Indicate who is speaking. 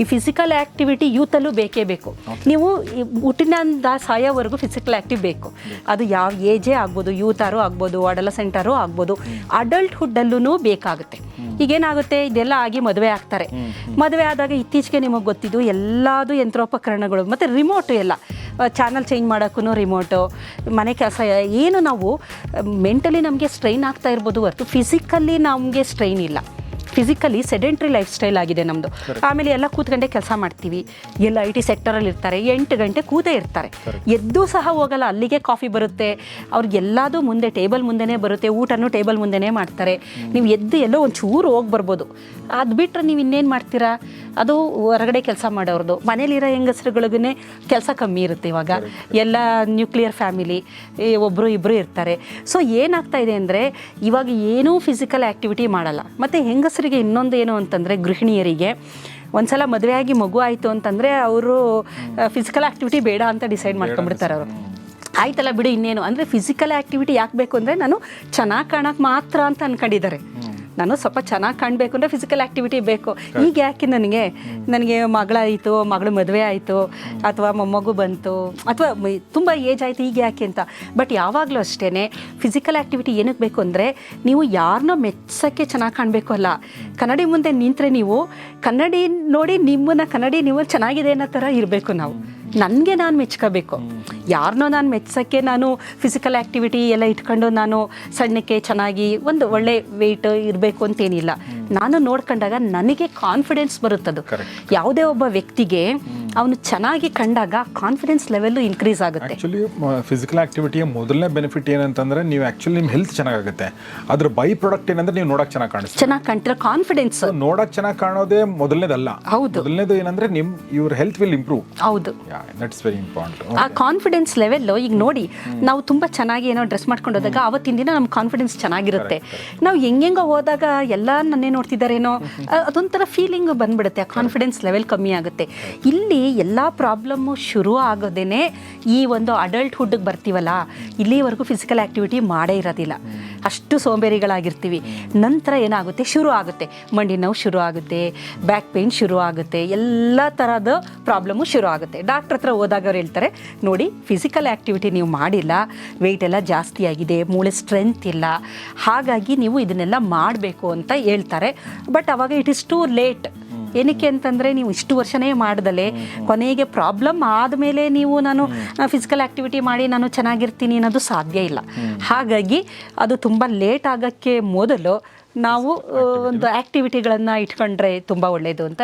Speaker 1: ಈ physical activity ಯೂತಲ್ಲೂ ಬೇಕೇ ಬೇಕು. ನೀವು ಹುಟ್ಟಿನಿಂದ ಸಾಯೋವರೆಗೂ ಫಿಸಿಕಲ್ ಆ್ಯಕ್ಟಿವ್ ಬೇಕು. ಅದು ಯಾವ ಏಜೇ ಆಗ್ಬೋದು ಯೂತಾರು ಆಗ್ಬೋದು ಅಡಲಸೆಂಟರು ಆಗ್ಬೋದು ಅಡಲ್ಟ್ಹುಡ್ಡಲ್ಲೂ ಬೇಕಾಗುತ್ತೆ. ಈಗೇನಾಗುತ್ತೆ ಇದೆಲ್ಲ ಆಗಿ ಮದುವೆ ಆಗ್ತಾರೆ. ಮದುವೆ ಆದಾಗ ಇತ್ತೀಚೆಗೆ ನಿಮಗೆ ಗೊತ್ತಿದ್ದು ಎಲ್ಲದು ಯಂತ್ರೋಪಕರಣಗಳು ಮತ್ತು ರಿಮೋಟು ಎಲ್ಲ ಚಾನಲ್ ಚೇಂಜ್ ಮಾಡೋಕ್ಕೂ ರಿಮೋಟು ಮನೆ ಕೆಲಸ ಏನು ನಾವು ಮೆಂಟಲಿ ನಮಗೆ ಸ್ಟ್ರೈನ್ ಆಗ್ತಾ ಇರ್ಬೋದು ಹೊರತು ಫಿಸಿಕಲಿ ನಮಗೆ ಸ್ಟ್ರೈನ್ ಇಲ್ಲ. ಫಿಸಿಕಲಿ ಸೆಡೆಂಟ್ರಿ ಲೈಫ್ ಸ್ಟೈಲ್ ಆಗಿದೆ ನಮ್ಮದು ಆಮೇಲೆ ಎಲ್ಲ ಕೂತ್ಕೊಂಡೆ ಕೆಲಸ ಮಾಡ್ತೀವಿ. ಎಲ್ಲ ಐ ಟಿ ಸೆಕ್ಟರಲ್ಲಿ ಇರ್ತಾರೆ ಎಂಟು ಗಂಟೆ ಕೂತೇ ಇರ್ತಾರೆ. ಎದ್ದು ಸಹ ಹೋಗಲ್ಲ ಅಲ್ಲಿಗೆ ಕಾಫಿ ಬರುತ್ತೆ. ಅವ್ರಿಗೆಲ್ಲದೂ ಮುಂದೆ ಟೇಬಲ್ ಮುಂದೆನೇ ಬರುತ್ತೆ ಊಟನೂ ಟೇಬಲ್ ಮುಂದೆನೇ ಮಾಡ್ತಾರೆ. ನೀವು ಎದ್ದು ಎಲ್ಲೋ ಒಂದು ಚೂರು ಹೋಗಿ ಬರ್ಬೋದು. ಅದು ಬಿಟ್ಟರೆ ನೀವು ಇನ್ನೇನು ಮಾಡ್ತೀರಾ? ಅದು ಹೊರಗಡೆ ಕೆಲಸ ಮಾಡೋರ್ದು. ಮನೇಲಿರೋ ಹೆಂಗಸರುಗಳಿಗೂ ಕೆಲಸ ಕಮ್ಮಿ ಇರುತ್ತೆ ಇವಾಗ. ಎಲ್ಲ ನ್ಯೂಕ್ಲಿಯರ್ ಫ್ಯಾಮಿಲಿ ಒಬ್ಬರು ಇಬ್ಬರು ಇರ್ತಾರೆ. ಸೊ ಏನಾಗ್ತಾ ಇದೆ ಅಂದರೆ ಇವಾಗ ಏನೂ ಫಿಸಿಕಲ್ ಆ್ಯಕ್ಟಿವಿಟಿ ಮಾಡಲ್ಲ. ಮತ್ತು ಹೆಂಗಸರಿಗೆ ಇನ್ನೊಂದು ಏನು ಅಂತಂದರೆ ಗೃಹಿಣಿಯರಿಗೆ ಒಂದ್ಸಲ ಮದುವೆ ಆಗಿ ಮಗು ಆಯಿತು ಅಂತಂದರೆ ಅವರು ಫಿಸಿಕಲ್ ಆ್ಯಕ್ಟಿವಿಟಿ ಬೇಡ ಅಂತ ಡಿಸೈಡ್ ಮಾಡ್ಕೊಂಡ್ಬಿಡ್ತಾರೆ ಅವರು. ಆಯ್ತಲ್ಲ ಬಿಡು ಇನ್ನೇನು ಅಂದರೆ ಫಿಸಿಕಲ್ ಆ್ಯಕ್ಟಿವಿಟಿ ಯಾಕೆ ಬೇಕು ಅಂದರೆ ನಾನು ಚೆನ್ನಾಗಿ ಕಾಣಕ್ಕೆ ಮಾತ್ರ ಅಂತ ಅನ್ಕೊಂಡಿದ್ದಾರೆ. ನಾನು ಸ್ವಲ್ಪ ಚೆನ್ನಾಗಿ ಕಾಣಬೇಕು ಅಂದರೆ ಫಿಸಿಕಲ್ ಆ್ಯಕ್ಟಿವಿಟಿ ಬೇಕು. ಈಗ ಯಾಕೆ ನನಗೆ? ನನಗೆ ಮಗಳಾಯಿತು ಮಗಳು ಮದುವೆ ಆಯಿತು ಅಥವಾ ಮೊಮ್ಮಗು ಬಂತು ಅಥವಾ ತುಂಬ ಏಜ್ ಆಯಿತು ಈಗ ಯಾಕೆ ಅಂತ. ಬಟ್ ಯಾವಾಗಲೂ ಅಷ್ಟೇ ಫಿಸಿಕಲ್ ಆ್ಯಕ್ಟಿವಿಟಿ ಏನಕ್ಕೆ ಬೇಕು ಅಂದರೆ ನೀವು ಯಾರನ್ನೋ ಮೆಚ್ಚೋಕ್ಕೆ ಚೆನ್ನಾಗಿ ಕಾಣಬೇಕು ಅಲ್ಲ. ಕನ್ನಡಿ ಮುಂದೆ ನಿಂತರೆ ನೀವು ಕನ್ನಡಿ ನೋಡಿ ನಿಮ್ಮನ್ನ ಕನ್ನಡಿ ನೀವು ಚೆನ್ನಾಗಿದೆ ಅನ್ನೋ ಥರ ಇರಬೇಕು ನಾವು. ನನಗೆ ನಾನು ಮೆಚ್ಕೋಬೇಕು. ಯಾರನ್ನೋ ನಾನು ಮೆಚ್ಚೋಕ್ಕೆ ನಾನು ಫಿಸಿಕಲ್ ಆ್ಯಕ್ಟಿವಿಟಿ ಎಲ್ಲ ಇಟ್ಕೊಂಡು ನಾನು ಸಣ್ಣಕ್ಕೆ ಚೆನ್ನಾಗಿ ಒಂದು ಒಳ್ಳೆ ವೆಯ್ಟ್ ಇರಬೇಕು ಅಂತೇನಿಲ್ಲ. ನಾನು ನೋಡ್ಕೊಂಡಾಗ ನನಗೆ ಕಾನ್ಫಿಡೆನ್ಸ್ ಬರುತ್ತದು. ಯಾವುದೇ ಒಬ್ಬ ವ್ಯಕ್ತಿಗೆ ಅವನು ಚೆನ್ನಾಗಿ ಕಂಡಾಗ ಕಾನ್ಫಿಡೆನ್ಸ್ ಲೆವೆಲ್ ಇನ್ಕ್ರೀಸ್ ಆಗುತ್ತೆ.
Speaker 2: ಆಕ್ಚುಲಿ ಫಿಸಿಕಲ್ ಆಕ್ಟಿವಿಟಿಯ ಮೊದಲನೇ ಬೆನಿಫಿಟ್ ಏನಂತಂದ್ರೆ ನೀವು ಆಕ್ಚುಲಿ ನಿಮ್ಮ ಹೆಲ್ತ್ ಚೆನ್ನಾಗಾಗುತ್ತೆ. ಅದ್ರ ಬೈ ಪ್ರಾಡಕ್ಟ್ ಏನಂದ್ರೆ ನೀವು ನೋಡಕ್ ಚೆನ್ನಾಗಿ ಕಾಣಿಸ್ತೀವಿ
Speaker 1: ಚೆನ್ನಾಗಿ ಕಾಣ್ತೀರ? ಕಾನ್ಫಿಡೆನ್ಸ್
Speaker 2: ನೋಡಕ್ ಚೆನ್ನಾಗಿ ಕಾಣೋದೇ ಮೊದಲನೇದಲ್ಲ.
Speaker 1: ಹೌದು.
Speaker 2: ಮೊದಲನೇದು ಏನಂದ್ರೆ ನಿಮ್ ಇವ್ರ ಹೆಲ್ತ್ ವಿಲ್ ಇಂಪ್ರೂವ್
Speaker 1: ಹೌದು.
Speaker 2: ದಟ್ಸ್ ವೆರಿ ಇಂಪಾರ್ಟೆಂಟ್
Speaker 1: ಆ ಕಾನ್ಫಿಡೆನ್ಸ್ ಲೆವೆಲ್ ಈಗ ನೋಡಿ ನಾವು ತುಂಬ ಚೆನ್ನಾಗಿ ಏನೋ ಡ್ರೆಸ್ ಮಾಡ್ಕೊಂಡು ಹೋದಾಗ ಅವತ್ತಿನ ದಿನ ನಮ್ಮ ಕಾನ್ಫಿಡೆನ್ಸ್ ಚೆನ್ನಾಗಿರುತ್ತೆ. ನಾವು ಹೆಂಗೆಂಗೋ ಹೋದಾಗ ಎಲ್ಲ ನನ್ನೇ ನೋಡ್ತಿದ್ದಾರೇನೋ ಅದೊಂಥರ ಫೀಲಿಂಗ್ ಬಂದ್ಬಿಡುತ್ತೆ, ಆ ಕಾನ್ಫಿಡೆನ್ಸ್ ಲೆವೆಲ್ ಕಮ್ಮಿ ಆಗುತ್ತೆ. ಇಲ್ಲಿ ಎಲ್ಲ ಪ್ರಾಬ್ಲಮ್ಮು ಶುರು ಆಗೋದೇ ಈ ಒಂದು ಅಡಲ್ಟ್ಹುಡ್ಗೆ ಬರ್ತೀವಲ್ಲ, ಇಲ್ಲಿವರೆಗೂ ಫಿಸಿಕಲ್ ಆ್ಯಕ್ಟಿವಿಟಿ ಮಾಡೇ ಇರೋದಿಲ್ಲ. ಅಷ್ಟು ಸೋಂಬೇರಿಗಳಾಗಿರ್ತೀವಿ. ನಂತರ ಏನಾಗುತ್ತೆ? ಶುರು ಆಗುತ್ತೆ. ಮಂಡಿ ನೋವು ಶುರು ಆಗುತ್ತೆ ಬ್ಯಾಕ್ ಪೇಯ್ನ್ ಶುರು ಆಗುತ್ತೆ, ಎಲ್ಲ ಥರದ ಪ್ರಾಬ್ಲಮ್ಮು ಶುರು ಆಗುತ್ತೆ. ಡಾಕ್ಟ್ರ್ ಹತ್ರ ಹೋದಾಗ ಅವ್ರು ಹೇಳ್ತಾರೆ, ನೋಡಿ ಫಿಸಿಕಲ್ ಆ್ಯಕ್ಟಿವಿಟಿ ನೀವು ಮಾಡಿಲ್ಲ ವೆಯ್ಟ್ ಎಲ್ಲ ಜಾಸ್ತಿ ಆಗಿದೆ, ಮೂಳೆ ಸ್ಟ್ರೆಂತ್ ಇಲ್ಲ, ಹಾಗಾಗಿ ನೀವು ಇದನ್ನೆಲ್ಲ ಮಾಡಬೇಕು ಅಂತ ಹೇಳ್ತಾರೆ. ಬಟ್ ಅವಾಗ ಇಟ್ ಇಸ್ ಟು ಲೇಟ್ ಏನಕ್ಕೆ ಅಂತಂದರೆ ನೀವು ಇಷ್ಟು ವರ್ಷನೇ ಮಾಡ್ದಲೆ, ಕೊನೆಗೆ ಪ್ರಾಬ್ಲಮ್ ಆದಮೇಲೆ ನೀವು ನಾನು ಫಿಸಿಕಲ್ ಆ್ಯಕ್ಟಿವಿಟಿ ಮಾಡಿ ನಾನು ಚೆನ್ನಾಗಿರ್ತೀನಿ ಅನ್ನೋದು ಸಾಧ್ಯ ಇಲ್ಲ. ಹಾಗಾಗಿ ಅದು ತುಂಬ ಲೇಟ್ ಆಗೋಕ್ಕೆ ಮೊದಲು ನಾವು ಒಂದು ಆ್ಯಕ್ಟಿವಿಟಿಗಳನ್ನು ಇಟ್ಕೊಂಡ್ರೆ ತುಂಬ ಒಳ್ಳೆಯದು ಅಂತ